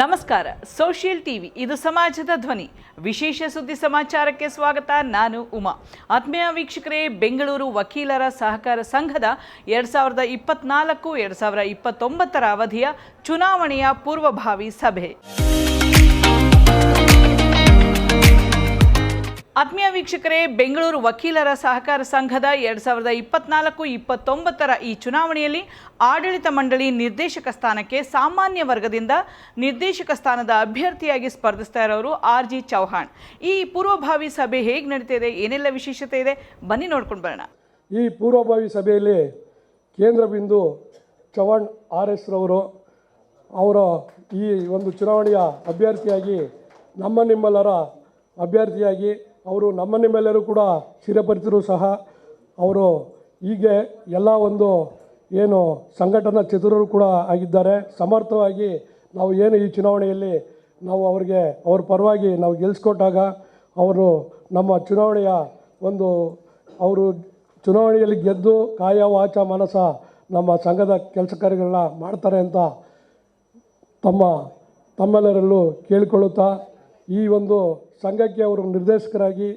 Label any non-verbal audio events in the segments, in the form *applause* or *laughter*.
ನಮಸ್ಕಾರ. Social TV ಇದು ಸಮಾಜದ ಧ್ವನಿ. ವಿಶೇಷ ಸುದ್ದಿ ಸಮಾಚಾರಕ್ಕೆ ಸ್ವಾಗತ. ನಾನು ಉಮಾ. ಆತ್ಮೀಯ ವೀಕ್ಷಕರೇ, ಬೆಂಗಳೂರು ವಕೀಲರ ಸಹಕಾರ ಸಂಘದ ಎರಡು ಸಾವಿರದ ಇಪ್ಪತ್ನಾಲ್ಕು, ಎರಡು ಸಾವಿರದ ಇಪ್ಪತ್ತೊಂಬತ್ತರ ಅವಧಿಯ ಚುನಾವಣೆಯ ಪೂರ್ವಭಾವಿ ಸಭೆ. ಆತ್ಮೀಯ ವೀಕ್ಷಕರೇ, ಬೆಂಗಳೂರು ವಕೀಲರ ಸಹಕಾರ ಸಂಘದ ಎರಡು ಸಾವಿರದ ಇಪ್ಪತ್ನಾಲ್ಕು ಇಪ್ಪತ್ತೊಂಬತ್ತರ ಈ ಚುನಾವಣೆಯಲ್ಲಿ ಆಡಳಿತ ಮಂಡಳಿ ನಿರ್ದೇಶಕ ಸ್ಥಾನಕ್ಕೆ ಸಾಮಾನ್ಯ ವರ್ಗದಿಂದ ನಿರ್ದೇಶಕ ಸ್ಥಾನದ ಅಭ್ಯರ್ಥಿಯಾಗಿ ಸ್ಪರ್ಧಿಸ್ತಾ ಇರೋರು ಆರ್ ಜಿ ಚೌಹಾಣ್. ಈ ಪೂರ್ವಭಾವಿ ಸಭೆ ಹೇಗೆ ನಡೀತಿದೆ, ಏನೆಲ್ಲ ವಿಶೇಷತೆ ಇದೆ, ಬನ್ನಿ ನೋಡ್ಕೊಂಡು ಬರೋಣ. ಈ ಪೂರ್ವಭಾವಿ ಸಭೆಯಲ್ಲಿ ಕೇಂದ್ರ ಬಿಂದು ಚೌಹಾಣ್ ಆರ್ ಎಸ್ ರವರು, ಅವರ ಈ ಒಂದು ಚುನಾವಣೆಯ ಅಭ್ಯರ್ಥಿಯಾಗಿ ನಮ್ಮ ನಿಮ್ಮೆಲ್ಲರ ಅಭ್ಯರ್ಥಿಯಾಗಿ ಅವರು ನಮ್ಮ ನಿಮ್ಮೆಲ್ಲರೂ ಕೂಡ ಸ್ಥಿರಪಡಿಸಿದ್ರು ಸಹ ಅವರು ಹೀಗೆ ಎಲ್ಲ ಒಂದು ಏನು ಸಂಘಟನಾ ಚತುರರು ಕೂಡ ಆಗಿದ್ದಾರೆ. ಸಮರ್ಥವಾಗಿ ನಾವು ಏನು ಈ ಚುನಾವಣೆಯಲ್ಲಿ ನಾವು ಅವರಿಗೆ, ಅವ್ರ ಪರವಾಗಿ ನಾವು ಗೆಲ್ಲಿಸ್ಕೊಟ್ಟಾಗ ಅವರು ನಮ್ಮ ಚುನಾವಣೆಯ ಒಂದು ಅವರು ಚುನಾವಣೆಯಲ್ಲಿ ಗೆದ್ದು ಕಾಯ ವಾಚ ಮನಸ ನಮ್ಮ ಸಂಘದ ಕೆಲಸ ಕಾರ್ಯಗಳನ್ನ ಮಾಡ್ತಾರೆ ಅಂತ ತಮ್ಮ ತಮ್ಮೆಲ್ಲರಲ್ಲೂ ಕೇಳಿಕೊಳ್ಳುತ್ತಾ ಈ ಒಂದು ಸಂಘಕ್ಕೆ ಅವರು ನಿರ್ದೇಶಕರಾಗಿ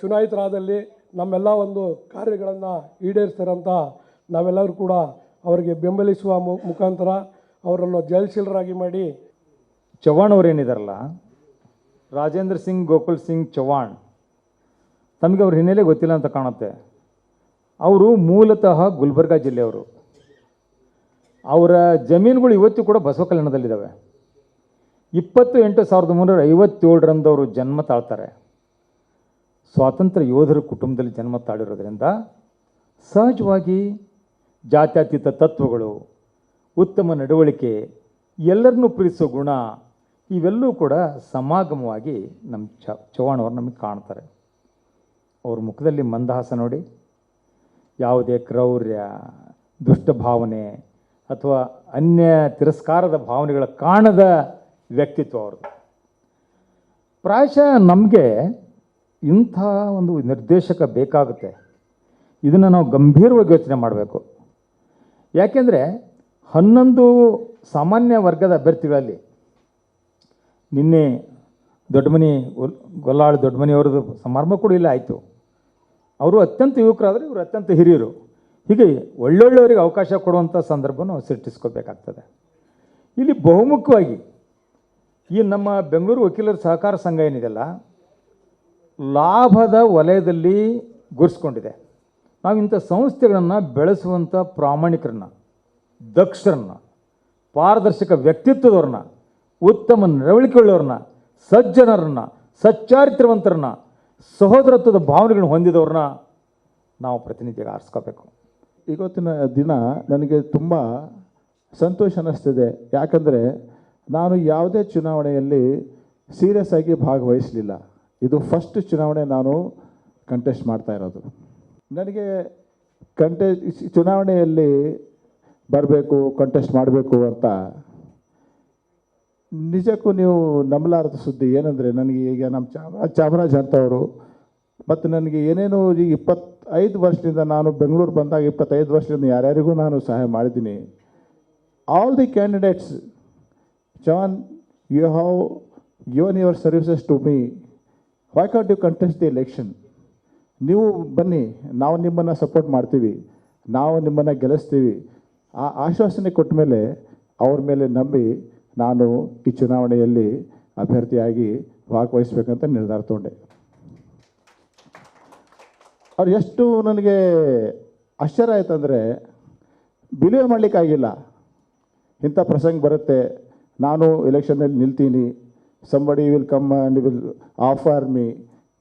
ಚುನಾಯಿತರಾದಲ್ಲಿ ನಮ್ಮೆಲ್ಲ ಒಂದು ಕಾರ್ಯಗಳನ್ನು ಈಡೇರಿಸ್ತಾರಂತ ನಾವೆಲ್ಲರೂ ಕೂಡ ಅವರಿಗೆ ಬೆಂಬಲಿಸುವ ಮುಖಾಂತರ ಅವರನ್ನು ಜಯಶೀಲರಾಗಿ ಮಾಡಿ. ಚವ್ಹಾಣ್ ಅವರೇನಿದ್ದಾರಲ್ಲ ರಾಜೇಂದ್ರ ಸಿಂಗ್, ಗೋಕುಲ್ ಸಿಂಗ್, ಚವ್ಹಾಣ್, ತಮಗೆ ಅವ್ರ ಹಿನ್ನೆಲೆ ಗೊತ್ತಿಲ್ಲ ಅಂತ ಕಾಣುತ್ತೆ. ಅವರು ಮೂಲತಃ ಗುಲ್ಬರ್ಗಾ ಜಿಲ್ಲೆಯವರು. ಅವರ ಜಮೀನುಗಳು ಇವತ್ತು ಕೂಡ ಬಸವ ಕಲ್ಯಾಣದಲ್ಲಿದ್ದಾವೆ ಇಪ್ಪತ್ತು ಎಂಟು ಸಾವಿರದ ಮುನ್ನೂರ ಐವತ್ತೇಳರಂದು ಅವರು ಜನ್ಮ ತಾಳ್ತಾರೆ. ಸ್ವಾತಂತ್ರ್ಯ ಯೋಧರ ಕುಟುಂಬದಲ್ಲಿ ಜನ್ಮ ತಾಳಿರೋದ್ರಿಂದ ಸಹಜವಾಗಿ ಜಾತ್ಯತೀತ ತತ್ವಗಳು, ಉತ್ತಮ ನಡವಳಿಕೆ, ಎಲ್ಲರನ್ನೂ ಪ್ರೀತಿಸೋ ಗುಣ ಇವೆಲ್ಲವೂ ಕೂಡ ಸಮಾಗಮವಾಗಿ ನಮ್ಮ ಚ ನಮಗೆ ಕಾಣ್ತಾರೆ. ಅವ್ರ ಮುಖದಲ್ಲಿ ಮಂದಹಾಸ ನೋಡಿ, ಯಾವುದೇ ಕ್ರೌರ್ಯ ದುಷ್ಟ ಭಾವನೆ ಅಥವಾ ಅನ್ಯ ತಿರಸ್ಕಾರದ ಭಾವನೆಗಳ ಕಾಣದ ವ್ಯಕ್ತಿತ್ವ ಅವ್ರದ್ದು ಪ್ರಾಯಶಃ ನಮಗೆ ಇಂಥ ಒಂದು ನಿರ್ದೇಶಕ ಬೇಕಾಗುತ್ತೆ. ಇದನ್ನು ನಾವು ಗಂಭೀರವಾಗಿ ಯೋಚನೆ ಮಾಡಬೇಕು. ಯಾಕೆಂದರೆ ಹನ್ನೊಂದು ಸಾಮಾನ್ಯ ವರ್ಗದ ಅಭ್ಯರ್ಥಿಗಳಲ್ಲಿ ನಿನ್ನೆ ದೊಡ್ಡಮನಿ ಗೊಲ್- ಗೊಲ್ಲಾಳು ದೊಡ್ಡಮನಿಯವ್ರದ್ದು ಸಮಾರಂಭ ಕೂಡ ಇಲ್ಲ ಆಯಿತು. ಅವರು ಅತ್ಯಂತ ಯುವಕರಾದರೆ ಇವರು ಅತ್ಯಂತ ಹಿರಿಯರು. ಹೀಗೆ ಒಳ್ಳೊಳ್ಳೆಯವರಿಗೆ ಅವಕಾಶ ಕೊಡುವಂಥ ಸಂದರ್ಭವನ್ನು ಸೃಷ್ಟಿಸ್ಕೋಬೇಕಾಗ್ತದೆ. ಇಲ್ಲಿ ಬಹುಮುಖವಾಗಿ ಈ ನಮ್ಮ ಬೆಂಗಳೂರು ವಕೀಲರ ಸಹಕಾರ ಸಂಘ ಏನಿದೆಯಲ್ಲ, ಲಾಭದ ವಲಯದಲ್ಲಿ ಗುರುಸ್ಕೊಂಡಿದೆ. ನಾವು ಇಂಥ ಸಂಸ್ಥೆಗಳನ್ನು ಬೆಳೆಸುವಂಥ ಪ್ರಾಮಾಣಿಕರನ್ನ, ದಕ್ಷರನ್ನ, ಪಾರದರ್ಶಕ ವ್ಯಕ್ತಿತ್ವದವ್ರನ್ನ, ಉತ್ತಮ ನಡವಳಿಕೆಯುಳ್ಳವ್ರನ್ನ, ಸಜ್ಜನರನ್ನ, ಸಚ್ಚಾರಿತ್ರವಂತರನ್ನ, ಸಹೋದರತ್ವದ ಭಾವನೆಗಳನ್ನು ಹೊಂದಿದವ್ರನ್ನ ನಾವು ಪ್ರತಿನಿಧಿಗೆ ಆರಿಸ್ಕೋಬೇಕು. ಇವತ್ತಿನ ದಿನ ನನಗೆ ತುಂಬ ಸಂತೋಷ ಅನ್ನಿಸ್ತಿದೆ. ಯಾಕಂದರೆ ನಾನು ಯಾವುದೇ ಚುನಾವಣೆಯಲ್ಲಿ ಸೀರಿಯಸ್ ಆಗಿ ಭಾಗವಹಿಸಲಿಲ್ಲ. ಇದು ಫಸ್ಟ್ ಚುನಾವಣೆ ನಾನು ಕಂಟೆಸ್ಟ್ ಮಾಡ್ತಾ ಇರೋದು. ನನಗೆ ಕಂಟೆ ಚುನಾವಣೆಯಲ್ಲಿ ಬರಬೇಕು ಕಂಟೆಸ್ಟ್ ಮಾಡಬೇಕು ಅಂತ ನಿಜಕ್ಕೂ ನೀವು ನಂಬಲಾರದ ಸುದ್ದಿ ಏನಂದರೆ ನನಗೆ ಈಗ ನಮ್ಮ ಚಾಮ, ಚಾಮರಾಜ್ ಅಂತವರು ಮತ್ತು ನನಗೆ ಏನೇನು ಈ ಇಪ್ಪತ್ತೈದು ವರ್ಷದಿಂದ ನಾನು ಬೆಂಗಳೂರು ಬಂದಾಗ ಇಪ್ಪತ್ತೈದು ವರ್ಷದಿಂದ ಯಾರ್ಯಾರಿಗೂ ನಾನು ಸಹಾಯ ಮಾಡಿದ್ದೀನಿ. All the candidates John you have given your services to me why can't you contest the election ನೀವು ಬನ್ನಿ, ನಾವು ನಿಮ್ಮನ್ನು ಸಪೋರ್ಟ್ ಮಾಡ್ತೀವಿ, ನಾವು ನಿಮ್ಮನ್ನು ಗೆಲ್ಲಿಸ್ತೀವಿ. ಆ ಆಶ್ವಾಸನೆ ಕೊಟ್ಟ ಮೇಲೆ ಅವ್ರ ಮೇಲೆ ನಂಬಿ ನಾನು ಈ ಚುನಾವಣೆಯಲ್ಲಿ ಅಭ್ಯರ್ಥಿಯಾಗಿ ಭಾಗವಹಿಸ್ಬೇಕಂತ ನಿರ್ಧಾರ ತಗೊಂಡೆ. ಅವ್ರು ಎಷ್ಟು ನನಗೆ ಆಶ್ಚರ್ಯ ಆಯ್ತಂದರೆ, ಬಿಲೀವ್ ಮಾಡಲಿಕ್ಕಾಗಿಲ್ಲ. ಇಂಥ ಪ್ರಸಂಗ ಬರುತ್ತೆ ನಾನು ಎಲೆಕ್ಷನಲ್ಲಿ ನಿಲ್ತೀನಿ. Somebody will come and will offer me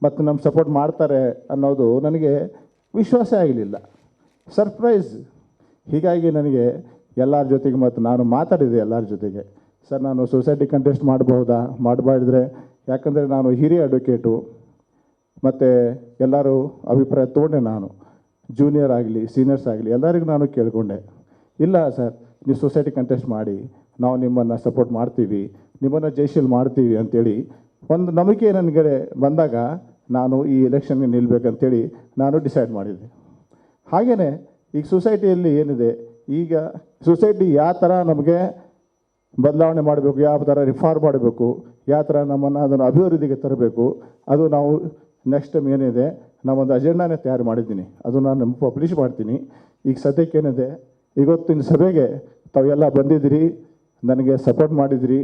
ಮತ್ತು ನಮ್ಮ ಸಪೋರ್ಟ್ ಮಾಡ್ತಾರೆ ಅನ್ನೋದು ನನಗೆ ವಿಶ್ವಾಸ ಆಗಲಿಲ್ಲ. ಸರ್ಪ್ರೈಸ್ ಹೀಗಾಗಿ ನನಗೆ ಎಲ್ಲರ ಜೊತೆಗೆ ಮತ್ತು ನಾನು ಮಾತಾಡಿದೆ ಎಲ್ಲರ ಜೊತೆಗೆ. ಸರ್, ನಾನು ಸೊಸೈಟಿ ಕಂಟೆಸ್ಟ್ ಮಾಡಬಹುದಾ? ಮಾಡಬಾರ್ದ್ರೆ ಯಾಕಂದರೆ ನಾನು ಹಿರಿಯ ಅಡ್ವೊಕೇಟು ಮತ್ತು ಎಲ್ಲರೂ ಅಭಿಪ್ರಾಯ ತೊಗೊಂಡೆ ನಾನು. ಜೂನಿಯರ್ ಆಗಲಿ ಸೀನಿಯರ್ಸ್ ಆಗಲಿ ಎಲ್ಲರಿಗೂ ನಾನು ಕೇಳಿಕೊಂಡೆ. ಇಲ್ಲ ಸರ್, ನೀವು ಸೊಸೈಟಿ ಕಂಟೆಸ್ಟ್ ಮಾಡಿ. ನಾವು ನಿಮ್ಮನ್ನು ಸಪೋರ್ಟ್ ಮಾಡ್ತೀವಿ, ನಿಮ್ಮನ್ನು ಜೈಶೀಲ್ ಮಾಡ್ತೀವಿ ಅಂತೇಳಿ ಒಂದು ನಂಬಿಕೆ ನನಗೆ ಬಂದಾಗ ನಾನು ಈ ಎಲೆಕ್ಷನ್ಗೆ ನಿಲ್ಲಬೇಕಂತೇಳಿ ನಾನು ಡಿಸೈಡ್ ಮಾಡಿದ್ದೆ. ಹಾಗೆಯೇ ಈಗ ಸೊಸೈಟಿಯಲ್ಲಿ ಏನಿದೆ, ಈಗ ಸೊಸೈಟಿ ಯಾವ ಥರ ನಮಗೆ ಬದಲಾವಣೆ ಮಾಡಬೇಕು, ಯಾವ ಥರ ರಿಫಾರ್ಮ್ ಮಾಡಬೇಕು, ಯಾವ ಥರ ನಮ್ಮನ್ನು ಅದನ್ನು ಅಭಿವೃದ್ಧಿಗೆ ತರಬೇಕು, ಅದು ನಾವು ನೆಕ್ಸ್ಟ್ ಟೈಮ್ ಏನಿದೆ, ನಾವೊಂದು ಅಜೆಂಡಾನೇ ತಯಾರು ಮಾಡಿದ್ದೀನಿ. ಅದು ನಾನು ಪಬ್ಲಿಷ್ ಮಾಡ್ತೀನಿ. ಈಗ ಸದ್ಯಕ್ಕೇನಿದೆ ಇವತ್ತಿನ ಸಭೆಗೆ ತಾವೆಲ್ಲ ಬಂದಿದ್ದೀರಿ ನನಗೆ ಸಪೋರ್ಟ್ ಮಾಡಿದಿರಿ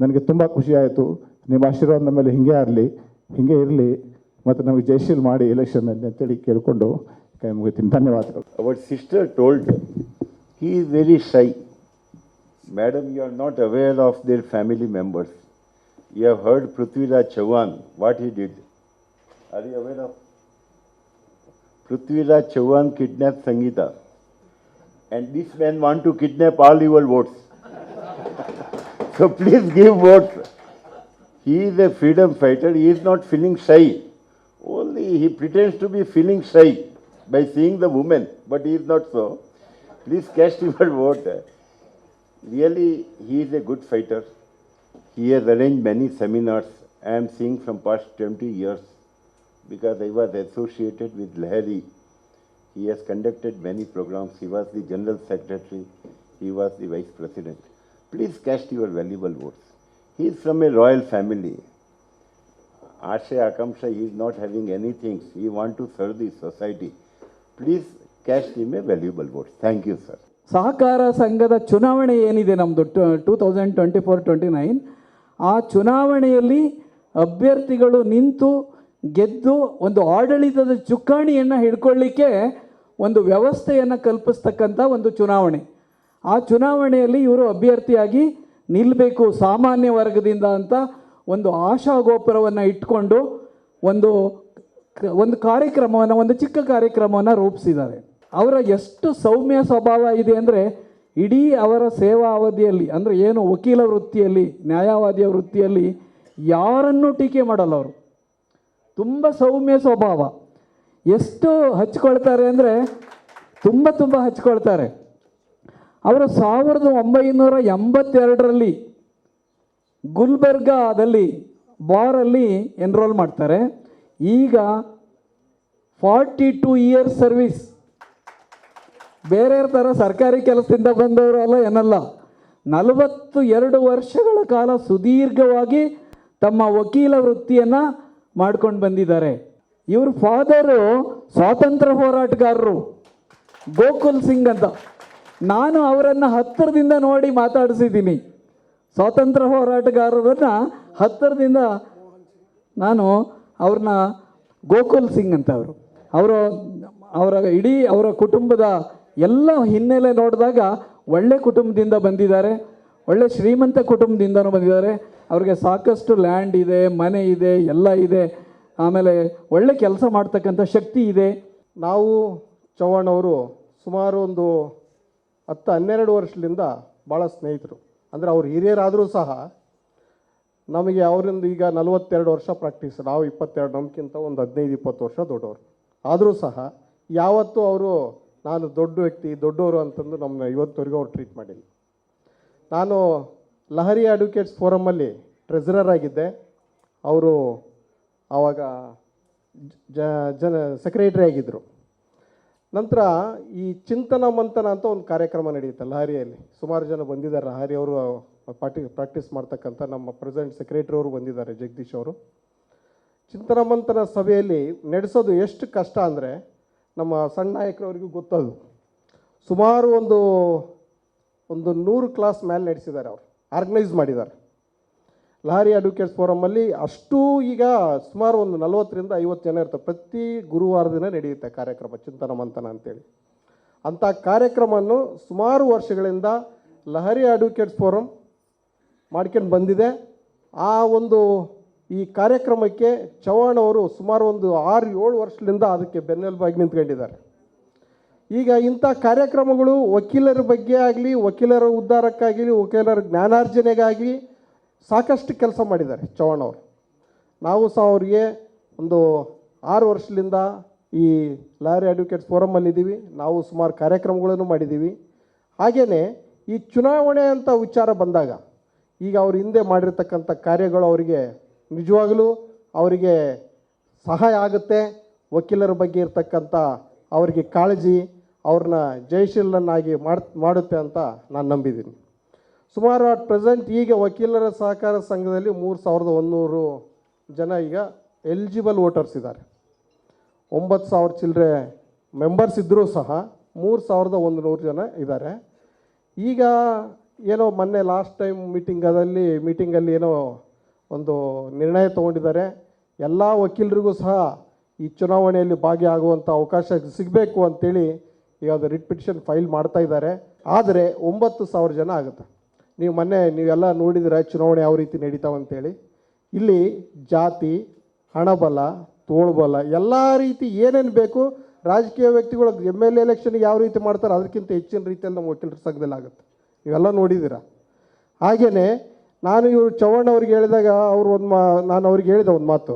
ನನಗೆ ತುಂಬ ಖುಷಿ ಆಯಿತು ನಿಮ್ಮ ಆಶೀರ್ವಾದ ನಮ್ಮ ಮೇಲೆ ಹಿಂಗೆ ಆಗಲಿ ಹಿಂಗೆ ಇರಲಿ ಮತ್ತು ನಮಗೆ ಜಯಶೀಲ್ ಮಾಡಿ ಎಲೆಕ್ಷನ್ನಲ್ಲಿ ಅಂತೇಳಿ ಕೇಳಿಕೊಂಡು ಕೈ ಮುಗಿತೀನಿ ಧನ್ಯವಾದಗಳು Our sister told he is very shy. Madam, you are not aware of their family members. You have heard Prithviraj Chauhan, what he did. Are you aware of? Prithviraj Chauhan kidnapped Sangeeta. And this man want to kidnap all your votes. So please give vote. He is a freedom fighter. He is not feeling shy. Only he pretends to be feeling shy by seeing the woman, but he is not so. Please cast *laughs* your vote. Really, he is a good fighter. He has arranged many seminars. I am seeing from past 20 years because I was associated with Lahari. He has conducted many programs. He was the general secretary. He was the vice president. Please cast your valuable votes. He is from a royal family. Ashe Akamsha, he is not having anything. He wants to serve the society. Please cast him a valuable vote. Thank you, sir. ಸಹಕಾರ ಸಂಘದ ಚುನಾವಣೆ ಏನಿದೆ ನಮ್ಮದು two thousand twenty four twenty nine ಆ ಚುನಾವಣೆಯಲ್ಲಿ ಅಭ್ಯರ್ಥಿಗಳು ನಿಂತು ಗೆದ್ದು ಒಂದು ಆಡಳಿತದ ಚುಕ್ಕಾಣಿಯನ್ನು ಹಿಡ್ಕೊಳ್ಳಿಕ್ಕೆ ಒಂದು ವ್ಯವಸ್ಥೆಯನ್ನು ಕಲ್ಪಿಸ್ತಕ್ಕಂಥ ಒಂದು ಚುನಾವಣೆ ಆ ಚುನಾವಣೆಯಲ್ಲಿ ಇವರು ಅಭ್ಯರ್ಥಿಯಾಗಿ ನಿಲ್ಲಬೇಕು ಸಾಮಾನ್ಯ ವರ್ಗದಿಂದ ಅಂತ ಒಂದು ಆಶಾಗೋಪುರವನ್ನು ಇಟ್ಕೊಂಡು ಒಂದು ಒಂದು ಕಾರ್ಯಕ್ರಮವನ್ನು, ಒಂದು ಚಿಕ್ಕ ಕಾರ್ಯಕ್ರಮವನ್ನು ರೂಪಿಸಿದ್ದಾರೆ. ಅವರ ಎಷ್ಟು ಸೌಮ್ಯ ಸ್ವಭಾವ ಇದೆ ಅಂದರೆ ಇಡೀ ಅವರ ಸೇವಾ ಅವಧಿಯಲ್ಲಿ, ಅಂದರೆ ಏನು ವಕೀಲ ವೃತ್ತಿಯಲ್ಲಿ, ನ್ಯಾಯವಾದಿಯ ವೃತ್ತಿಯಲ್ಲಿ ಯಾರನ್ನೂ ಟೀಕೆ ಮಾಡಲ್ಲ ಅವರು. ತುಂಬ ಸೌಮ್ಯ ಸ್ವಭಾವ. ಎಷ್ಟು ಹಚ್ಕೊಳ್ತಾರೆ ಅಂದರೆ ತುಂಬ ತುಂಬ ಹಚ್ಕೊಳ್ತಾರೆ. ಅವರು ಸಾವಿರದ ಒಂಬೈನೂರ ಎಂಬತ್ತೆರಡರಲ್ಲಿ ಗುಲ್ಬರ್ಗಾದಲ್ಲಿ ಬಾರಲ್ಲಿ ಎನ್ರೋಲ್ ಮಾಡ್ತಾರೆ. ಈಗ ಫಾರ್ಟಿ ಟೂ ಇಯರ್ಸ್ ಸರ್ವಿಸ್ ಬೇರೆ ಥರ ಸರ್ಕಾರಿ ಕೆಲಸದಿಂದ ಬಂದವರು ಅಲ್ಲ ಏನಲ್ಲ. ನಲವತ್ತು ಎರಡು ವರ್ಷಗಳ ಕಾಲ ಸುದೀರ್ಘವಾಗಿ ತಮ್ಮ ವಕೀಲ ವೃತ್ತಿಯನ್ನು ಮಾಡ್ಕೊಂಡು ಬಂದಿದ್ದಾರೆ. ಇವ್ರ ಫಾದರು ಸ್ವಾತಂತ್ರ್ಯ ಹೋರಾಟಗಾರರು ಗೋಕುಲ್ ಸಿಂಗ್ ಅಂತ. ನಾನು ಅವರನ್ನು ಹತ್ತಿರದಿಂದ ನೋಡಿ ಮಾತಾಡಿಸಿದ್ದೀನಿ. ಸ್ವಾತಂತ್ರ್ಯ ಹೋರಾಟಗಾರರನ್ನು ಹತ್ತಿರದಿಂದ ನಾನು ಅವ್ರನ್ನ ಗೋಕುಲ್ ಸಿಂಗ್ ಅಂತ ಅವರು ಅವರು ಅವರ ಇಡೀ ಅವರ ಕುಟುಂಬದ ಎಲ್ಲ ಹಿನ್ನೆಲೆ ನೋಡಿದಾಗ ಒಳ್ಳೆ ಕುಟುಂಬದಿಂದ ಬಂದಿದ್ದಾರೆ. ಒಳ್ಳೆ ಶ್ರೀಮಂತ ಕುಟುಂಬದಿಂದನೂ ಬಂದಿದ್ದಾರೆ. ಅವ್ರಿಗೆ ಸಾಕಷ್ಟು ಲ್ಯಾಂಡ್ ಇದೆ, ಮನೆ ಇದೆ, ಎಲ್ಲ ಇದೆ. ಆಮೇಲೆ ಒಳ್ಳೆ ಕೆಲಸ ಮಾಡ್ತಕ್ಕಂಥ ಶಕ್ತಿ ಇದೆ. ನಾವು ಚವ್ಹಾಣ್ ಅವರು ಸುಮಾರು ಒಂದು ಹತ್ತು ಹನ್ನೆರಡು ವರ್ಷದಿಂದ ಭಾಳ ಸ್ನೇಹಿತರು. ಅಂದರೆ ಅವ್ರು ಹಿರಿಯರಾದರೂ ಸಹ ನಮಗೆ ಅವರಿಂದ ಈಗ ನಲವತ್ತೆರಡು ವರ್ಷ ಪ್ರಾಕ್ಟೀಸ್ ನಾವು ಇಪ್ಪತ್ತೆರಡು ನಮ್ಗಿಂತ ಒಂದು ಹದಿನೈದು, ಇಪ್ಪತ್ತು ವರ್ಷ ದೊಡ್ಡವರು. ಆದರೂ ಸಹ ಯಾವತ್ತೂ ಅವರು ನಾನು ದೊಡ್ಡ ವ್ಯಕ್ತಿ, ದೊಡ್ಡವರು ಅಂತಂದು ನಮ್ಮನ್ನ ಇವತ್ತವರೆಗೂ ಅವ್ರು ಟ್ರೀಟ್ ಮಾಡಿಲ್ಲ. ನಾನು ಲಹರಿ ಅಡ್ವೊಕೇಟ್ಸ್ ಫೋರಮಲ್ಲಿ ಟ್ರೆಸರರ್ ಆಗಿದ್ದೆ. ಅವರು ಆವಾಗ ಜನ ಸೆಕ್ರೆಟರಿ ಆಗಿದ್ದರು ನಂತರ ಈ ಚಿಂತನ ಮಂಥನ ಅಂತ ಒಂದು ಕಾರ್ಯಕ್ರಮ ನಡೆಯುತ್ತೆ ಲಹರಿಯಲ್ಲಿ ಸುಮಾರು ಜನ ಬಂದಿದ್ದಾರೆ. ಲಹರಿ ಅವರು ಪಾರ್ಟಿ ಪ್ರಾಕ್ಟೀಸ್ ಮಾಡ್ತಕ್ಕಂಥ ನಮ್ಮ ಪ್ರೆಸಿಡೆಂಟ್ ಸೆಕ್ರೆಟರಿ ಅವರು ಬಂದಿದ್ದಾರೆ, ಜಗದೀಶ್ ಅವರು. ಚಿಂತನ ಮಂಥನ ಸಭೆಯಲ್ಲಿ ನಡೆಸೋದು ಎಷ್ಟು ಕಷ್ಟ ಅಂದರೆ ನಮ್ಮ ಸಣ್ಣ ನಾಯಕರವರಿಗೂ ಗೊತ್ತದು. ಸುಮಾರು ಒಂದು ಒಂದು ನೂರು ಕ್ಲಾಸ್ ಮೇಲೆ ನಡೆಸಿದ್ದಾರೆ ಅವರು. ಆರ್ಗನೈಸ್ ಮಾಡಿದ್ದಾರೆ. ಲಹರಿ ಅಡ್ವೊಕೇಟ್ಸ್ ಫೋರಮಲ್ಲಿ ಅಷ್ಟು ಈಗ ಸುಮಾರು ಒಂದು ನಲವತ್ತರಿಂದ ಐವತ್ತು ಜನ ಇರ್ತವೆ ಪ್ರತಿ ಗುರುವಾರ ದಿನ ನಡೆಯುತ್ತೆ ಕಾರ್ಯಕ್ರಮ, ಚಿಂತನ ಮಂಥನ ಅಂತೇಳಿ. ಅಂಥ ಕಾರ್ಯಕ್ರಮವನ್ನು ಸುಮಾರು ವರ್ಷಗಳಿಂದ ಲಹರಿ ಅಡ್ವೊಕೇಟ್ಸ್ ಫೋರಮ್ ಮಾಡ್ಕೊಂಡು ಬಂದಿದೆ. ಆ ಒಂದು ಈ ಕಾರ್ಯಕ್ರಮಕ್ಕೆ ಚವ್ಹಾಣ್ ಅವರು ಸುಮಾರು ಒಂದು ಆರು, ಏಳು ವರ್ಷದಿಂದ ಅದಕ್ಕೆ ಬೆನ್ನೆಲುಬಾಗಿ ನಿಂತ್ಕೊಂಡಿದ್ದಾರೆ. ಈಗ ಇಂಥ ಕಾರ್ಯಕ್ರಮಗಳು ವಕೀಲರ ಬಗ್ಗೆ ಆಗಲಿ, ವಕೀಲರ ಉದ್ಧಾರಕ್ಕಾಗಲಿ, ವಕೀಲರ ಜ್ಞಾನಾರ್ಜನೆಗಾಗಿ ಸಾಕಷ್ಟು ಕೆಲಸ ಮಾಡಿದ್ದಾರೆ ಚವ್ಹಾಣ್ ಅವರು. ನಾವು ಸಹ ಅವರಿಗೆ ಒಂದು ಆರು ವರ್ಷದಿಂದ ಈ ಲಾರಿ ಅಡ್ವೊಕೇಟ್ಸ್ ಫೋರಮಲ್ಲಿದ್ದೀವಿ ನಾವು ಸುಮಾರು ಕಾರ್ಯಕ್ರಮಗಳನ್ನು ಮಾಡಿದ್ದೀವಿ ಹಾಗೆಯೇ ಈ ಚುನಾವಣೆ ಅಂತ ವಿಚಾರ ಬಂದಾಗ ಈಗ ಅವರು ಹಿಂದೆ ಮಾಡಿರ್ತಕ್ಕಂಥ ಕಾರ್ಯಗಳು ಅವರಿಗೆ ನಿಜವಾಗಲೂ ಅವರಿಗೆ ಸಹಾಯ ಆಗುತ್ತೆ. ವಕೀಲರ ಬಗ್ಗೆ ಇರ್ತಕ್ಕಂಥ ಅವರಿಗೆ ಕಾಳಜಿ ಅವ್ರನ್ನ ಜಯಶೀಲನ್ನಾಗಿ ಮಾಡ್, ಮಾಡುತ್ತೆ ಅಂತ ನಾನು ನಂಬಿದ್ದೀನಿ. ಸುಮಾರು ಅಟ್ ಪ್ರೆಸೆಂಟ್ ಈಗ ವಕೀಲರ ಸಹಕಾರ ಸಂಘದಲ್ಲಿ ಮೂರು ಸಾವಿರದ ಒಂದುನೂರು ಜನ ಈಗ ಎಲಿಜಿಬಲ್ ವೋಟರ್ಸ್ ಇದ್ದಾರೆ. ಒಂಬತ್ತು ಸಾವಿರ ಚಿಲ್ಲರೆ ಮೆಂಬರ್ಸ್ ಇದ್ದರೂ ಸಹ ಮೂರು ಸಾವಿರದ ಒಂದು ನೂರು ಜನ ಇದ್ದಾರೆ. ಈಗ ಏನೋ ಮೊನ್ನೆ ಲಾಸ್ಟ್ ಟೈಮ್ ಮೀಟಿಂಗಲ್ಲಿ ಮೀಟಿಂಗಲ್ಲಿ ಏನೋ ಒಂದು ನಿರ್ಣಯ ತೊಗೊಂಡಿದ್ದಾರೆ. ಎಲ್ಲ ವಕೀಲರಿಗೂ ಸಹ ಈ ಚುನಾವಣೆಯಲ್ಲಿ ಭಾಗಿಯಾಗುವಂಥ ಅವಕಾಶ ಸಿಗಬೇಕು ಅಂತೇಳಿ ಈಗ ಅದು ರಿಟ್ ಪಿಟಿಷನ್ ಫೈಲ್ ಮಾಡ್ತಾ ಇದ್ದಾರೆ. ಆದರೆ ಒಂಬತ್ತು ಸಾವಿರ ಜನ ಆಗುತ್ತೆ. ನೀವು ಮೊನ್ನೆ ನೀವೆಲ್ಲ ನೋಡಿದ್ರೆ, ಚುನಾವಣೆ ಯಾವ ರೀತಿ ನಡೀತಾವಂತೇಳಿ ಇಲ್ಲಿ ಜಾತಿ, ಹಣಬಲ, ತೋಳ್ಬಲ, ಎಲ್ಲ ರೀತಿ ಏನೇನು ಬೇಕು ರಾಜಕೀಯ ವ್ಯಕ್ತಿಗಳು ಎಂ ಎಲ್ ಎಲೆಕ್ಷನ್ಗೆ ಯಾವ ರೀತಿ ಮಾಡ್ತಾರೆ ಅದಕ್ಕಿಂತ ಹೆಚ್ಚಿನ ರೀತಿಯಲ್ಲಿ ನಮ್ಮ ವಕೀಲರ ಸಂಘದಲ್ಲಿ ಆಗುತ್ತೆ. ನೀವೆಲ್ಲ ನೋಡಿದ್ದೀರ ಹಾಗೆಯೇ ನಾನು ಇವರು ಚವ್ಹಾಣ್ ಅವ್ರಿಗೆ ಹೇಳಿದಾಗ ಅವರು ಒಂದು ಮಾ, ನಾನು ಅವ್ರಿಗೆ ಹೇಳಿದೆ ಒಂದು ಮಾತು.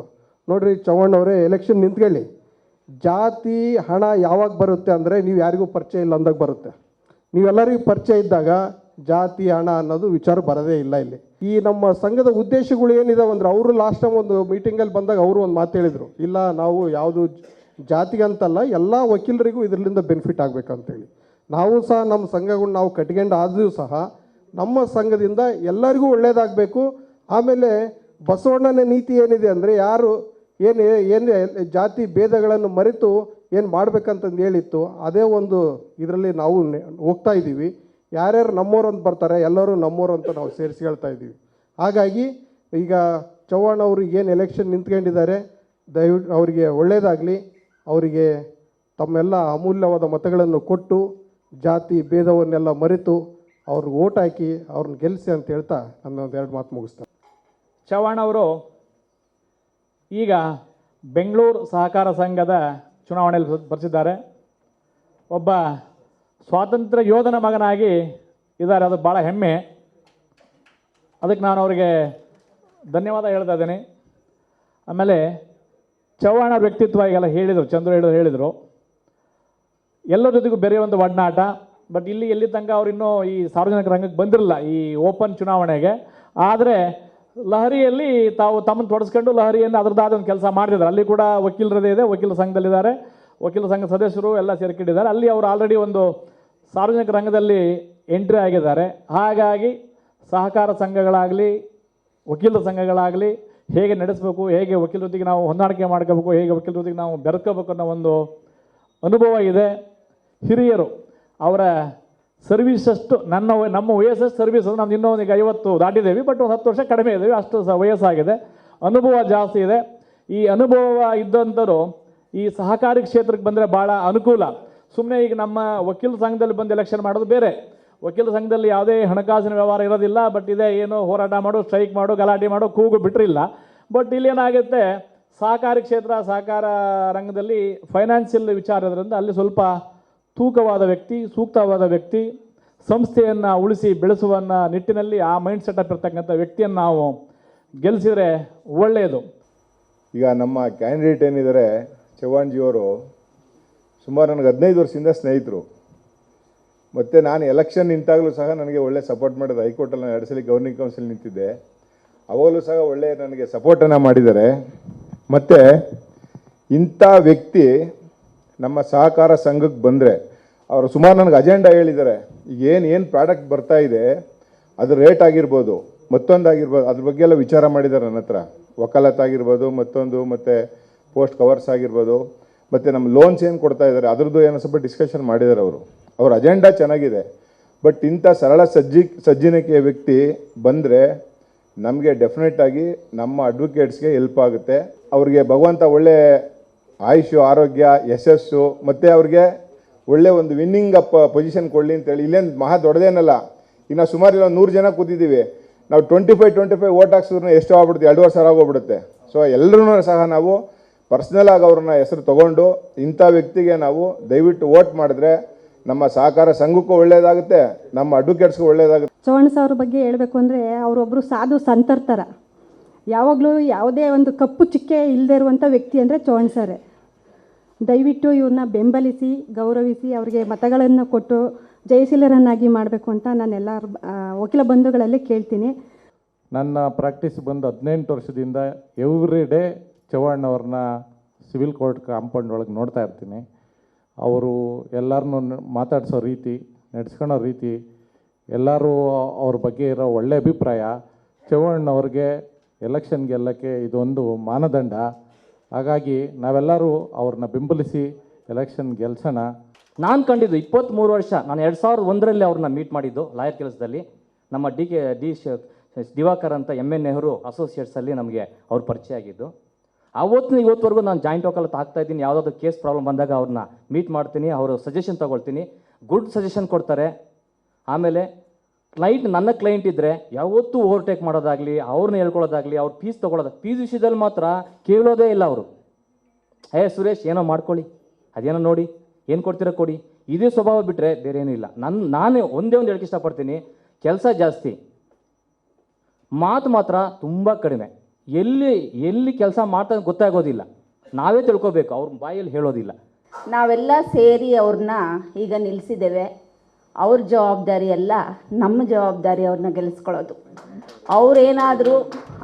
ನೋಡಿರಿ ಚವ್ಹಾಣ್ ಅವರೇ ಎಲೆಕ್ಷನ್ ನಿಂತ್ಕೊಳ್ಳಿ ಜಾತಿ, ಹಣ ಯಾವಾಗ ಬರುತ್ತೆ ಅಂದರೆ ನೀವು ಯಾರಿಗೂ ಪರಿಚಯ ಇಲ್ಲ ಅಂದಾಗ ಬರುತ್ತೆ. ನೀವೆಲ್ಲರಿಗೂ ಪರಿಚಯ ಇದ್ದಾಗ ಜಾತಿ, ಹಣ ಅನ್ನೋದು ವಿಚಾರ ಬರದೇ ಇಲ್ಲ ಇಲ್ಲಿ. ಈ ನಮ್ಮ ಸಂಘದ ಉದ್ದೇಶಗಳು ಏನಿದಾವೆ ಅಂದ್ರೆ ಅವರು ಲಾಸ್ಟ್ ಟೈಮ್ ಒಂದು ಮೀಟಿಂಗಲ್ಲಿ ಬಂದಾಗ ಅವರು ಒಂದು ಮಾತು ಹೇಳಿದರು. ಇಲ್ಲ, ನಾವು ಯಾವುದು ಜಾತಿಗಂತಲ್ಲ ಎಲ್ಲ ವಕೀಲರಿಗೂ ಇದರಿಂದ ಬೆನಿಫಿಟ್ ಆಗಬೇಕಂತೇಳಿ. ನಾವು ಸಹ ನಮ್ಮ ಸಂಘಗಳು ನಾವು ಕಟ್ಕೊಂಡು ಆದರೂ ಸಹ ನಮ್ಮ ಸಂಘದಿಂದ ಎಲ್ಲರಿಗೂ ಒಳ್ಳೆಯದಾಗಬೇಕು ಆಮೇಲೆ ಬಸವಣ್ಣನ ನೀತಿ ಏನಿದೆ ಅಂದರೆ ಯಾರು ಏನು ಏನು ಜಾತಿ ಭೇದಗಳನ್ನು ಮರೆತು ಏನು ಮಾಡಬೇಕಂತಂದು ಹೇಳಿತ್ತು, ಅದೇ ಒಂದು ಇದರಲ್ಲಿ ನಾವು ಹೋಗ್ತಾ ಇದ್ದೀವಿ. ಯಾರ್ಯಾರು ನಮ್ಮೋರು ಅಂತ ಬರ್ತಾರೆ, ಎಲ್ಲರೂ ನಮ್ಮೋರು ಅಂತ ನಾವು ಸೇರಿಸಿ ಹೇಳ್ತಾ ಇದ್ದೀವಿ. ಹಾಗಾಗಿ ಈಗ ಚವ್ಹಾಣ್ ಅವರು ಏನು ಎಲೆಕ್ಷನ್ ನಿಂತ್ಕೊಂಡಿದ್ದಾರೆ, ದಯವಿಟ್ಟು ಅವರಿಗೆ ಒಳ್ಳೆಯದಾಗಲಿ ಅವರಿಗೆ ತಮ್ಮೆಲ್ಲ ಅಮೂಲ್ಯವಾದ ಮತಗಳನ್ನು ಕೊಟ್ಟು, ಜಾತಿ ಭೇದವನ್ನೆಲ್ಲ ಮರೆತು ಅವ್ರಿಗೆ ಓಟ್ ಹಾಕಿ ಅವ್ರನ್ನ ಗೆಲ್ಲಿಸಿ ಅಂತ ಹೇಳ್ತಾ ನನ್ನ ಒಂದು ಎರಡು ಮಾತು ಮುಗಿಸ್ತಾರೆ ಚವ್ಹಾಣ್ ಅವರು ಈಗ ಬೆಂಗಳೂರು ಸಹಕಾರ ಸಂಘದ ಚುನಾವಣೆಯಲ್ಲಿ ಬರೆಸಿದ್ದಾರೆ. ಒಬ್ಬ ಸ್ವಾತಂತ್ರ್ಯ ಯೋಧನ ಮಗನಾಗಿ ಇದ್ದಾರೆ. ಅದು ಭಾಳ ಹೆಮ್ಮೆ. ಅದಕ್ಕೆ ನಾನು ಅವರಿಗೆ ಧನ್ಯವಾದ ಹೇಳ್ತಾ ಇದ್ದೀನಿ. ಆಮೇಲೆ ಚವ್ಹಾಣ ವ್ಯಕ್ತಿತ್ವ ಈಗೆಲ್ಲ ಹೇಳಿದರು, ಚಂದ್ರ ಹೇಳಿದ್ರು, ಹೇಳಿದರು. ಎಲ್ಲರ ಜೊತೆಗೂ ಬೆರೆಯುವಂಥ ಒಡನಾಟ, ಬಟ್ ಇಲ್ಲಿ ಎಲ್ಲಿ ತನಕ ಅವ್ರು ಇನ್ನೂ ಈ ಸಾರ್ವಜನಿಕ ರಂಗಕ್ಕೆ ಬಂದಿರಲಿಲ್ಲ ಈ ಓಪನ್ ಚುನಾವಣೆಗೆ. ಆದರೆ ಲಹರಿಯಲ್ಲಿ ತಾವು ತಮ್ಮನ್ನು ತೊಡಸ್ಕೊಂಡು ಲಹರಿಯನ್ನು ಅದರದ್ದಾದ ಒಂದು ಕೆಲಸ ಮಾಡ್ತಿದ್ದಾರೆ. ಅಲ್ಲಿ ಕೂಡ ವಕೀಲರದೇ ಇದೆ, ವಕೀಲ ಸಂಘದಲ್ಲಿದ್ದಾರೆ. ವಕೀಲ ಸಂಘ ಸದಸ್ಯರು ಎಲ್ಲ ಸೇರ್ಕೊಂಡಿದ್ದಾರೆ. ಅಲ್ಲಿ ಅವರು ಆಲ್ರೆಡಿ ಒಂದು ಸಾರ್ವಜನಿಕ ರಂಗದಲ್ಲಿ ಎಂಟ್ರಿ ಆಗಿದ್ದಾರೆ. ಹಾಗಾಗಿ ಸಹಕಾರ ಸಂಘಗಳಾಗಲಿ, ವಕೀಲರ ಸಂಘಗಳಾಗಲಿ ಹೇಗೆ ನಡೆಸಬೇಕು, ಹೇಗೆ ವಕೀಲರ ಜೊತೆಗೆ ನಾವು ಹೊಂದಾಣಿಕೆ ಮಾಡ್ಕೋಬೇಕು, ಹೇಗೆ ವಕೀಲರ ಜೊತೆಗೆ ನಾವು ಬೆರ್ಕೋಬೇಕು ಅನ್ನೋ ಒಂದು ಅನುಭವ ಇದೆ. ಹಿರಿಯರು, ಅವರ ಸರ್ವಿಸ್ ಅಷ್ಟು ನನ್ನ ನಮ್ಮ ವಯಸ್ಸಷ್ಟು ಸರ್ವಿಸ್ ಅಂದರೆ ನಮ್ದು ಇನ್ನೂ ಈಗ ಐವತ್ತು ದಾಟಿದ್ದೇವೆ ಬಟ್ ಒಂದು ಹತ್ತು ವರ್ಷ ಕಡಿಮೆ ಇದ್ದೇವೆ, ಅಷ್ಟು ಸಹ ವಯಸ್ಸಾಗಿದೆ. ಅನುಭವ ಜಾಸ್ತಿ ಇದೆ. ಈ ಅನುಭವ ಇದ್ದಂಥರು ಈ ಸಹಕಾರಿ ಕ್ಷೇತ್ರಕ್ಕೆ ಬಂದರೆ ಭಾಳ ಅನುಕೂಲ. ಸುಮ್ಮನೆ ಈಗ ನಮ್ಮ ವಕೀಲ ಸಂಘದಲ್ಲಿ ಬಂದು ಎಲೆಕ್ಷನ್ ಮಾಡೋದು ಬೇರೆ. ವಕೀಲ ಸಂಘದಲ್ಲಿ ಯಾವುದೇ ಹಣಕಾಸಿನ ವ್ಯವಹಾರ ಇರೋದಿಲ್ಲ ಬಟ್ ಇದೇ ಏನು ಹೋರಾಟ ಮಾಡು ಸ್ಟ್ರೈಕ್ ಮಾಡು, ಗಲಾಟೆ ಮಾಡು, ಕೂಗು ಬಿಟ್ಟಿರಿಲ್ಲ ಬಟ್ ಇಲ್ಲಿ ಏನಾಗುತ್ತೆ, ಸಹಕಾರಿ ಕ್ಷೇತ್ರ, ಸಹಕಾರ ರಂಗದಲ್ಲಿ ಫೈನಾನ್ಷಿಯಲ್ ವಿಚಾರ ಇರೋದ್ರಿಂದ ಅಲ್ಲಿ ಸ್ವಲ್ಪ ತೂಕವಾದ ವ್ಯಕ್ತಿ, ಸೂಕ್ತವಾದ ವ್ಯಕ್ತಿ, ಸಂಸ್ಥೆಯನ್ನು ಉಳಿಸಿ ಬೆಳೆಸುವನ್ನ ನಿಟ್ಟಿನಲ್ಲಿ ಆ ಮೈಂಡ್ ಸೆಟಪ್ ಇರ್ತಕ್ಕಂಥ ವ್ಯಕ್ತಿಯನ್ನು ನಾವು ಗೆಲ್ಲಿಸಿದರೆ ಒಳ್ಳೆಯದು ಈಗ ನಮ್ಮ ಕ್ಯಾಂಡಿಡೇಟ್ ಏನಿದ್ದಾರೆ ಚವ್ಹಾಣ್ಜಿಯವರು ಸುಮಾರು ನನಗೆ ಹದಿನೈದು ವರ್ಷದಿಂದ ಸ್ನೇಹಿತರು. ಮತ್ತು ನಾನು ಎಲೆಕ್ಷನ್ ನಿಂತಾಗಲೂ ಸಹ ನನಗೆ ಒಳ್ಳೆ ಸಪೋರ್ಟ್ ಮಾಡಿದ ಹೈಕೋರ್ಟಲ್ಲಿ ನಾನು ಎರಡು ಸಲ ಗವರ್ನಿಂಗ್ ಕೌನ್ಸಿಲ್ ನಿಂತಿದ್ದೆ. ಅವಾಗಲೂ ಸಹ ಒಳ್ಳೆ ನನಗೆ ಸಪೋರ್ಟನ್ನು ಮಾಡಿದ್ದಾರೆ. ಮತ್ತು ಇಂಥ ವ್ಯಕ್ತಿ ನಮ್ಮ ಸಹಕಾರ ಸಂಘಕ್ಕೆ ಬಂದರೆ ಅವರು ಸುಮಾರು ನನಗೆ ಅಜೆಂಡಾ ಹೇಳಿದ್ದಾರೆ. ಈಗ ಏನು ಏನು ಪ್ರಾಡಕ್ಟ್ ಬರ್ತಾ ಇದೆ, ಅದ್ರ ರೇಟ್ ಆಗಿರ್ಬೋದು, ಮತ್ತೊಂದು ಆಗಿರ್ಬೋದು, ಅದ್ರ ಬಗ್ಗೆ ಎಲ್ಲ ವಿಚಾರ ಮಾಡಿದ್ದಾರೆ ನನ್ನ ಹತ್ರ. ವಕಾಲತ್ ಮತ್ತೊಂದು, ಮತ್ತು ಪೋಸ್ಟ್ ಕವರ್ಸ್ ಆಗಿರ್ಬೋದು. ಮತ್ತು ನಮ್ಮ ಲೋನ್ಸ್ ಏನು ಕೊಡ್ತಾ ಇದ್ದಾರೆ ಅದ್ರದ್ದು ಏನೋ ಸ್ವಲ್ಪ ಡಿಸ್ಕಷನ್ ಮಾಡಿದ್ದಾರೆ ಅವರು. ಅವ್ರ ಅಜೆಂಡಾ ಚೆನ್ನಾಗಿದೆ. ಬಟ್ ಇಂಥ ಸರಳ ಸಜ್ಜಿ, ಸಜ್ಜನಿಕೆಯ ವ್ಯಕ್ತಿ ಬಂದರೆ ನಮಗೆ ಡೆಫಿನೆಟ್ ಆಗಿ ನಮ್ಮ ಅಡ್ವೊಕೇಟ್ಸ್ಗೆ ಹೆಲ್ಪ್ ಆಗುತ್ತೆ. ಅವ್ರಿಗೆ ಭಗವಂತ ಒಳ್ಳೆ ಆಯುಷು ಆರೋಗ್ಯ, ಯಶಸ್ಸು, ಮತ್ತು ಅವ್ರಿಗೆ ಒಳ್ಳೆ ಒಂದು ವಿನ್ನಿಂಗ್ ಅಪ್ ಪೊಸಿಷನ್ ಕೊಡಲಿ ಅಂತೇಳಿ ಇಲ್ಲೇನು ಮಹಾ ದೊಡ್ಡದೇನಲ್ಲ. ಈಗ ನಾವು ಸುಮಾರು ಇಲ್ಲ ನೂರು ಜನ ಕೂತಿದ್ದೀವಿ ನಾವು twenty five twenty five vote ಹಾಕ್ಸಿದ್ರು ಎಷ್ಟು ಆಗ್ಬಿಡುತ್ತೆ, ಎರಡುವರೆ ಸಾವಿರ ಆಗೋಗ್ಬಿಡುತ್ತೆ. ಸೊ ಎಲ್ಲರೂ ಸಹ ನಾವು ಪರ್ಸ್ನಲ್ ಆಗಿ ಅವ್ರನ್ನ ಹೆಸರು ತಗೊಂಡು ಇಂಥ ವ್ಯಕ್ತಿಗೆ ನಾವು ದಯವಿಟ್ಟು ವೋಟ್ ಮಾಡಿದ್ರೆ ನಮ್ಮ ಸಹಕಾರ ಸಂಘಕ್ಕೂ ಒಳ್ಳೆಯದಾಗುತ್ತೆ ನಮ್ಮ ಅಡ್ವೊಕೇಟ್ಸ್ಗೂ ಒಳ್ಳೆಯದಾಗುತ್ತೆ ಚವ್ಹಾಣ್ ಅವ್ರ ಬಗ್ಗೆ ಹೇಳಬೇಕು ಅಂದರೆ ಅವರೊಬ್ಬರು ಸಾಧು ಸಂತರ ಥರ ಯಾವಾಗಲೂ ಯಾವುದೇ ಒಂದು ಕಪ್ಪು ಚಿಕ್ಕೆ ಇಲ್ಲದೆ ಇರುವಂಥ ವ್ಯಕ್ತಿ ಅಂದರೆ ಚವ್ಹಾಣ್ ಸರೇ ದಯವಿಟ್ಟು ಇವ್ರನ್ನ ಬೆಂಬಲಿಸಿ ಗೌರವಿಸಿ ಅವರಿಗೆ ಮತಗಳನ್ನು ಕೊಟ್ಟು ಜಯಶೀಲರನ್ನಾಗಿ ಮಾಡಬೇಕು ಅಂತ ನಾನು ಎಲ್ಲ ವಕೀಲ ಬಂಧುಗಳಲ್ಲಿ ಕೇಳ್ತೀನಿ. ನನ್ನ ಪ್ರಾಕ್ಟೀಸ್ ಬಂದು ಹದಿನೆಂಟು ವರ್ಷದಿಂದ ಎವ್ರಿ ಡೇ ಚವ್ಹಾಣ್ ಅವ್ರನ್ನ ಸಿವಿಲ್ ಕೋರ್ಟ್ ಕಾಂಪೌಂಡ್ ಒಳಗೆ ನೋಡ್ತಾ ಇರ್ತೀನಿ. ಅವರು ಎಲ್ಲರನ್ನೂ ಮಾತಾಡಿಸೋ ರೀತಿ ನಡೆಸ್ಕೊಳೋ ರೀತಿ ಎಲ್ಲರೂ ಅವ್ರ ಬಗ್ಗೆ ಇರೋ ಒಳ್ಳೆ ಅಭಿಪ್ರಾಯ. ಚವ್ಹಾಣ್ ಅವ್ರಿಗೆ ಎಲೆಕ್ಷನ್ ಗೆಲ್ಲಕ್ಕೆ ಇದೊಂದು ಮಾನದಂಡ. ಹಾಗಾಗಿ ನಾವೆಲ್ಲರೂ ಅವ್ರನ್ನ ಬೆಂಬಲಿಸಿ ಎಲೆಕ್ಷನ್ ಗೆಲ್ಸೋಣ. ನಾನು ಕಂಡಿದ್ದು ಇಪ್ಪತ್ತ್ಮೂರು ವರ್ಷ, ನಾನು ಎರಡು ಸಾವಿರದ ಒಂದರಲ್ಲಿ ಅವ್ರನ್ನ ಮೀಟ್ ಮಾಡಿದ್ದು ಲಾಯರ್ ಕೆಲಸದಲ್ಲಿ. ನಮ್ಮ ಡಿ ಕೆ, ಡಿ ಶ ದಿವಾಕರ್ ಅಂತ ಎಂ ಎನ್ ನೆಹರು ಅಸೋಸಿಯೇಟ್ಸಲ್ಲಿ ನಮಗೆ ಅವ್ರ ಪರಿಚಯ ಆಗಿದ್ದು. ಅವತ್ತಿನ ಇವತ್ತುವರೆಗೂ ನಾನು ಜಾಯಿಂಟ್ ವಕಾಲತ್ ತಾಕ್ತಾ ಇದ್ದೀನಿ. ಯಾವುದಾದ್ರು ಕೇಸ್ ಪ್ರಾಬ್ಲಮ್ ಬಂದಾಗ ಅವ್ರನ್ನ ಮೀಟ್ ಮಾಡ್ತೀನಿ, ಅವರು ಸಜೆಷನ್ ತೊಗೊಳ್ತೀನಿ. ಗುಡ್ ಸಜೆಷನ್ ಕೊಡ್ತಾರೆ. ಆಮೇಲೆ ಕ್ಲೈಂಟ್ ನನ್ನ ಕ್ಲೈಂಟ್ ಇದ್ದರೆ ಯಾವತ್ತೂ ಓವರ್ಟೇಕ್ ಮಾಡೋದಾಗಲಿ ಅವ್ರನ್ನ ಹೇಳ್ಕೊಳ್ಳೋದಾಗಲಿ, ಅವ್ರ ಫೀಸ್ ತೊಗೊಳೋದು ಫೀಸ್ ವಿಷಯದಲ್ಲಿ ಮಾತ್ರ ಕೇಳೋದೇ ಇಲ್ಲ ಅವರು. ಏ ಸುರೇಶ್, ಏನೋ ಮಾಡ್ಕೊಳ್ಳಿ. ಅದೇನೋ ನೋಡಿ, ಏನು ಕೊಡ್ತೀರೋ ಕೊಡಿ. ಇದೇ ಸ್ವಭಾವ ಬಿಟ್ಟರೆ ಬೇರೆ ಏನೂ ಇಲ್ಲ. ನನ್ನ ನಾನೇ ಒಂದೇ ಒಂದು ಹೇಳಕ್ಕೆ ಇಷ್ಟಪಡ್ತೀನಿ. ಕೆಲಸ ಜಾಸ್ತಿ. ಮಾತು ಮಾತ್ರ ತುಂಬ ಕಡಿಮೆ. ಎಲ್ಲಿ ಎಲ್ಲಿ ಕೆಲಸ ಮಾಡ್ತಾ ಗೊತ್ತಾಗೋದಿಲ್ಲ. ನಾವೇ ತಿಳ್ಕೊಬೇಕು, ಅವ್ರ ಬಾಯಲ್ಲಿ ಹೇಳೋದಿಲ್ಲ. ನಾವೆಲ್ಲ ಸೇರಿ ಅವ್ರನ್ನ ಈಗ ನಿಲ್ಲಿಸಿದ್ದೇವೆ ಅವ್ರ ಜವಾಬ್ದಾರಿ ಅಲ್ಲ, ನಮ್ಮ ಜವಾಬ್ದಾರಿ ಅವ್ರನ್ನ ಗೆಲ್ಲಿಸ್ಕೊಳ್ಳೋದು ಅವ್ರೇನಾದರೂ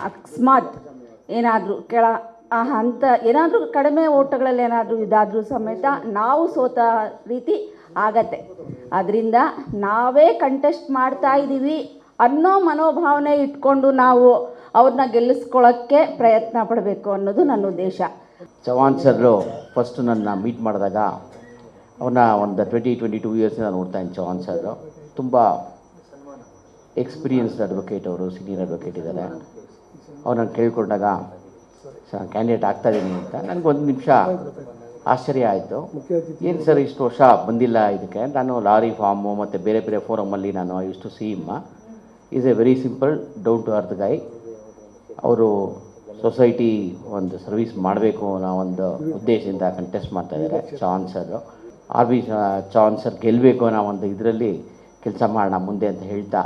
ಅಕಸ್ಮಾತ್ ಏನಾದರೂ ಕೆಳ ಅಂತ ಏನಾದರೂ ಕಡಿಮೆ ಓಟಗಳಲ್ಲಿ ಏನಾದರೂ ಇದಾದರೂ ಸಮೇತ ನಾವು ಸೋತ ರೀತಿ ಆಗತ್ತೆ. ಅದರಿಂದ ನಾವೇ ಕಂಟೆಸ್ಟ್ ಮಾಡ್ತಾ ಇದ್ದೀವಿ ಅನ್ನೋ ಮನೋಭಾವನೆ ಇಟ್ಕೊಂಡು ನಾವು ಅವ್ರನ್ನ ಗೆಲ್ಲಿಸ್ಕೊಳ್ಳೋಕ್ಕೆ ಪ್ರಯತ್ನ ಪಡಬೇಕು ಅನ್ನೋದು ನನ್ನ ಉದ್ದೇಶ. ಚವಾನ್ ಸರ್ರು ಫಸ್ಟ್ ನನ್ನ ಮೀಟ್ ಮಾಡಿದಾಗ ಅವನ್ನ ಒಂದು ಟ್ವೆಂಟಿ ಟ್ವೆಂಟಿ ಟೂ ಇಯರ್ಸಿಂದ ನೋಡ್ತಾ ಇದ್ದೀನಿ ಚವಾನ್ ಸರ್ರು. ತುಂಬ ಎಕ್ಸ್ಪೀರಿಯನ್ಸ್ಡ್ ಅಡ್ವೊಕೇಟ್ ಅವರು ಸೀನಿಯರ್ ಅಡ್ವೊಕೇಟ್ ಇದ್ದಾರೆ. ಅವ್ರನ್ನ ಕೇಳಿಕೊಂಡಾಗ ಸರ್ ಕ್ಯಾಂಡಿಡೇಟ್ ಆಗ್ತಾ ಇದ್ದೀನಿ ಅಂತ ನನಗೆ ಒಂದು ನಿಮಿಷ ಆಶ್ಚರ್ಯ ಆಯಿತು. ಏನು ಸರ್ ಇಷ್ಟು ವರ್ಷ ಬಂದಿಲ್ಲ ಇದಕ್ಕೆ? ನಾನು ಲಾರಿ ಫಾರ್ಮು ಮತ್ತು ಬೇರೆ ಬೇರೆ ಫೋರಮಲ್ಲಿ ನಾನು ಇಷ್ಟು ಸಿ ಇಮ್ಮ is a very simple down to earth guy ಅವರು ಸೊಸೈಟಿ ಒಂದು ಸರ್ವಿಸ್ ಮಾಡಬೇಕು ಅನ್ನೋ ಒಂದು ಉದ್ದೇಶದಿಂದ ಕಂಟೆಸ್ಟ್ ಮಾಡ್ತಾ ಇದ್ದಾರೆ ಚಾನ್ಸರು ಆರ್ ಬಿ ಚಾನ್ಸರ್ ಗೆಲ್ಲಬೇಕು ಅನ್ನೋ ಒಂದು ಇದರಲ್ಲಿ ಕೆಲಸ ಮಾಡೋಣ ಮುಂದೆ ಅಂತ ಹೇಳ್ತಾ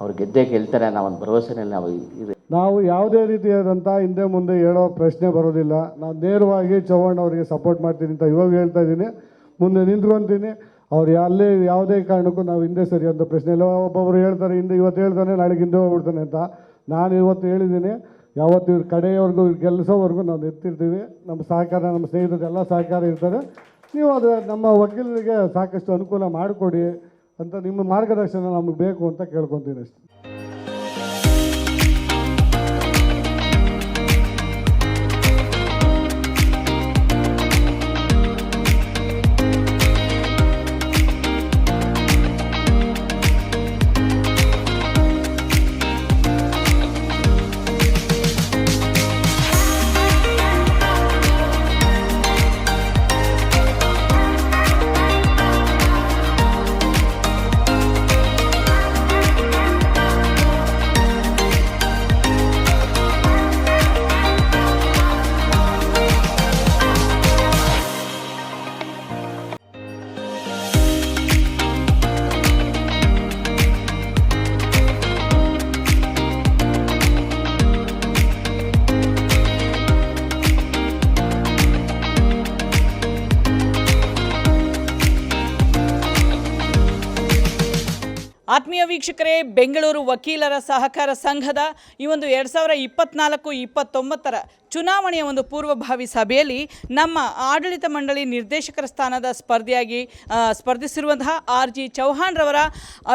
ಅವ್ರು ಗೆದ್ದೇ ಗೆಲ್ತಾರೆ ಅನ್ನೋ ಒಂದು ಭರವಸೆನಲ್ಲಿ ನಾವು ಇದೆ ನಾವು ಯಾವುದೇ ರೀತಿಯಾದಂಥ ಹಿಂದೆ ಮುಂದೆ ಹೇಳೋ ಪ್ರಶ್ನೆ ಬರೋದಿಲ್ಲ. ನಾನು ನೇರವಾಗಿ ಚೌಹಾಣ್ ಅವರಿಗೆ ಸಪೋರ್ಟ್ ಮಾಡ್ತೀನಿ ಅಂತ ಇವಾಗ ಹೇಳ್ತಾ ಇದ್ದೀನಿ. ಮುಂದೆ ನಿಂತ್ಕೊತೀನಿ. ಅವ್ರು ಅಲ್ಲೇ ಯಾವುದೇ ಕಾರಣಕ್ಕೂ ನಾವು ಹಿಂದೆ ಸರಿ ಅಂತ ಪ್ರಶ್ನೆ ಇಲ್ಲ. ಒಬ್ಬೊಬ್ಬರು ಹೇಳ್ತಾರೆ, ಹಿಂದೆ ಇವತ್ತು ಹೇಳ್ತಾನೆ, ನಾಳೆಗೆ ಹಿಂದೆ ಹೋಗ್ಬಿಡ್ತಾನೆ ಅಂತ. ನಾನು ಇವತ್ತು ಹೇಳಿದ್ದೀನಿ, ಯಾವತ್ತು ಇವ್ರ ಕಡೆಯವರೆಗೂ, ಇವ್ರು ಗೆಲ್ಲಿಸೋವರೆಗೂ ನಾವು ನಿಂತಿರ್ತೀವಿ. ನಮ್ಮ ಸಹಕಾರ, ನಮ್ಮ ಸ್ನೇಹಿತರು ಎಲ್ಲ ಸಹಕಾರ ಇರ್ತಾರೆ. ನೀವು ಅದು ನಮ್ಮ ವಕೀಲರಿಗೆ ಸಾಕಷ್ಟು ಅನುಕೂಲ ಮಾಡಿಕೊಡಿ ಅಂತ ನಿಮ್ಮ ಮಾರ್ಗದರ್ಶನ ನಮಗೆ ಬೇಕು ಅಂತ ಕೇಳ್ಕೊತೀನಿ ಅಷ್ಟೇ. ಆತ್ಮೀಯ ವೀಕ್ಷಕರೇ, ಬೆಂಗಳೂರು ವಕೀಲರ ಸಹಕಾರ ಸಂಘದ ಈ ಒಂದು ಎರಡು ಸಾವಿರ ಇಪ್ಪತ್ನಾಲ್ಕು, ಇಪ್ಪತ್ತೊಂಬತ್ತರ ಚುನಾವಣೆಯ ಒಂದು ಪೂರ್ವಭಾವಿ ಸಭೆಯಲ್ಲಿ ನಮ್ಮ ಆಡಳಿತ ಮಂಡಳಿ ನಿರ್ದೇಶಕರ ಸ್ಥಾನದ ಸ್ಪರ್ಧೆಯಾಗಿ ಸ್ಪರ್ಧಿಸಿರುವಂತಹ ಆರ್ ಜಿ ಚೌಹಾಣ್ರವರ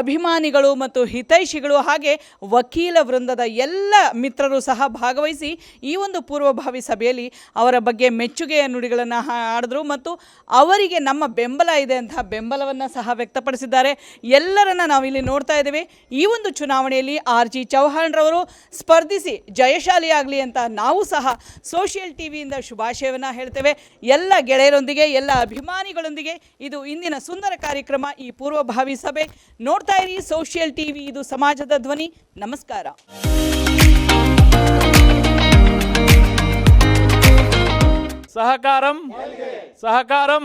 ಅಭಿಮಾನಿಗಳು ಮತ್ತು ಹಿತೈಷಿಗಳು ಹಾಗೆ ವಕೀಲ ವೃಂದದ ಎಲ್ಲ ಮಿತ್ರರು ಸಹ ಭಾಗವಹಿಸಿ ಈ ಒಂದು ಪೂರ್ವಭಾವಿ ಸಭೆಯಲ್ಲಿ ಅವರ ಬಗ್ಗೆ ಮೆಚ್ಚುಗೆಯ ನುಡಿಗಳನ್ನು ಆಡಿದ್ರು ಮತ್ತು ಅವರಿಗೆ ನಮ್ಮ ಬೆಂಬಲ ಇದೆ ಅಂತ ಬೆಂಬಲವನ್ನು ಸಹ ವ್ಯಕ್ತಪಡಿಸಿದ್ದಾರೆ. ಎಲ್ಲರನ್ನ ನಾವಿಲ್ಲಿ ನೋಡ್ತಾ ಇದ್ದೇವೆ ಈ ಒಂದು ಚುನಾವಣೆಯಲ್ಲಿ ಆರ್ ಜಿ ಚೌಹಾಣ್ರವರು ಸ್ಪರ್ಧಿಸಿ ಜಯಶಾಲಿಯಾಗಲಿ ಅಂತ ನಾವು ಸಹ ಸೋಷಿಯಲ್ ಟಿವಿಯಿಂದ ಶುಭಾಶಯವನ್ನು ಹೇಳ್ತೇವೆ ಎಲ್ಲ ಗೆಳೆಯರೊಂದಿಗೆ ಎಲ್ಲ ಅಭಿಮಾನಿಗಳೊಂದಿಗೆ ಇದು ಇಂದಿನ ಸುಂದರ ಕಾರ್ಯಕ್ರಮ ಈ ಪೂರ್ವಭಾವಿ ಸಭೆ ನೋಡ್ತಾ ಇರಿ ಸೋಷಿಯಲ್ ಟಿವಿ ಇದು ಸಮಾಜದ ಧ್ವನಿ ನಮಸ್ಕಾರ సహకారం సహకారం